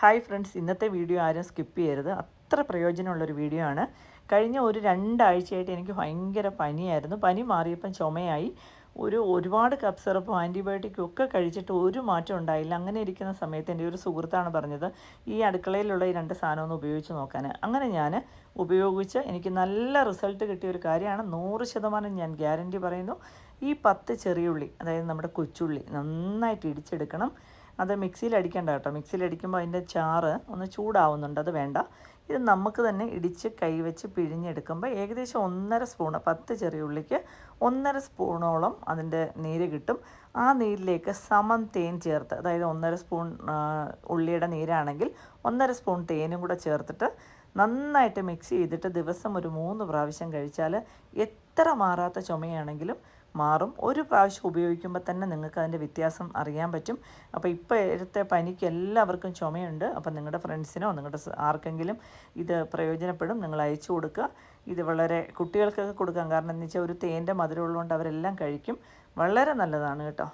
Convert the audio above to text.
Hi friends ഇന്നത്തെ video ആരും skip ചെയ്യരുത്. അത്ര പ്രയോജനമുള്ളൊരു വീഡിയോ ആണ്. കഴിഞ്ഞ ഒരു രണ്ടാഴ്ചയായിട്ട് എനിക്ക് ഭയങ്കര പനിയായിരുന്നു. പനി മാറിയപ്പം ചുമയായി. ഒരു ഒരുപാട് കപ്പ് സിറപ്പും ആന്റിബയോട്ടിക്കും ഒക്കെ കഴിച്ചിട്ട് ഒരു മാറ്റം ഉണ്ടായില്ല. അങ്ങനെ ഇരിക്കുന്ന സമയത്ത് എന്റെ ഒരു സുഹൃത്താണ് പറഞ്ഞത് ഈ അടുക്കളയിലുള്ള ഈ രണ്ട് സാധനം ഒന്ന് ഉപയോഗിച്ച് നോക്കാൻ അങ്ങനെ ഞാൻ ഉപയോഗിച്ച് എനിക്ക് നല്ല റിസൾട്ട് കിട്ടിയ ഒരു കാര്യമാണ്. നൂറ് ശതമാനം ഞാൻ ഗ്യാരന്റി പറയുന്നു. ഈ പത്ത് ചെറിയുള്ളി അതായത് നമ്മുടെ കൊച്ചുള്ളി നന്നായിട്ട് ഇടിച്ചെടുക്കണം. അത് മിക്സിയിൽ അടിക്കേണ്ട കേട്ടോ. മിക്സിയിൽ അടിക്കുമ്പോൾ അതിന്റെ ചാറ് ഒന്ന് ചൂടാവുന്നുണ്ട്. അത് വേണ്ട. ഇത് നമുക്ക് തന്നെ ഇടിച്ച് കൈവച്ച് പിഴിഞ്ഞെടുക്കുമ്പോൾ ഏകദേശം ഒന്നര സ്പൂണ് പത്ത് ചെറിയ ഉള്ളിക്ക് ഒന്നര സ്പൂണോളം അതിന്റെ നീര് കിട്ടും. ആ നീരിലേക്ക് സമം തേൻ ചേർത്ത് അതായത് ഒന്നര സ്പൂൺ ഉള്ളിയുടെ നീരാണെങ്കിൽ ഒന്നര സ്പൂൺ തേനും കൂടെ ചേർത്തിട്ട് നന്നായിട്ട് മിക്സ് ചെയ്തിട്ട് ദിവസം ഒരു മൂന്ന് പ്രാവശ്യം കഴിച്ചാൽ എത്ര മാറാത്ത ചുമയാണെങ്കിലും മാറും. ഒരു പ്രാവശ്യം ഉപയോഗിക്കുമ്പോൾ തന്നെ നിങ്ങൾക്ക് അതിന്റെ വ്യത്യാസം അറിയാൻ പറ്റും. അപ്പോൾ ഇപ്പോഴത്തെ പനിക്ക് എല്ലാവർക്കും ചുമയുണ്ട്. അപ്പോൾ നിങ്ങളുടെ ഫ്രണ്ട്സിനോ നിങ്ങളുടെ ആർക്കെങ്കിലും ഇത് പ്രയോജനപ്പെടും നിങ്ങൾ അയച്ചു കൊടുക്കുക. ഇത് വളരെ കുട്ടികൾക്കൊക്കെ കൊടുക്കാം. കാരണം എന്ന് വെച്ചാൽ ഒരു തേന്റെ മധുരമുള്ളതുകൊണ്ട് അവരെല്ലാം കഴിക്കും. വളരെ നല്ലതാണ് കേട്ടോ.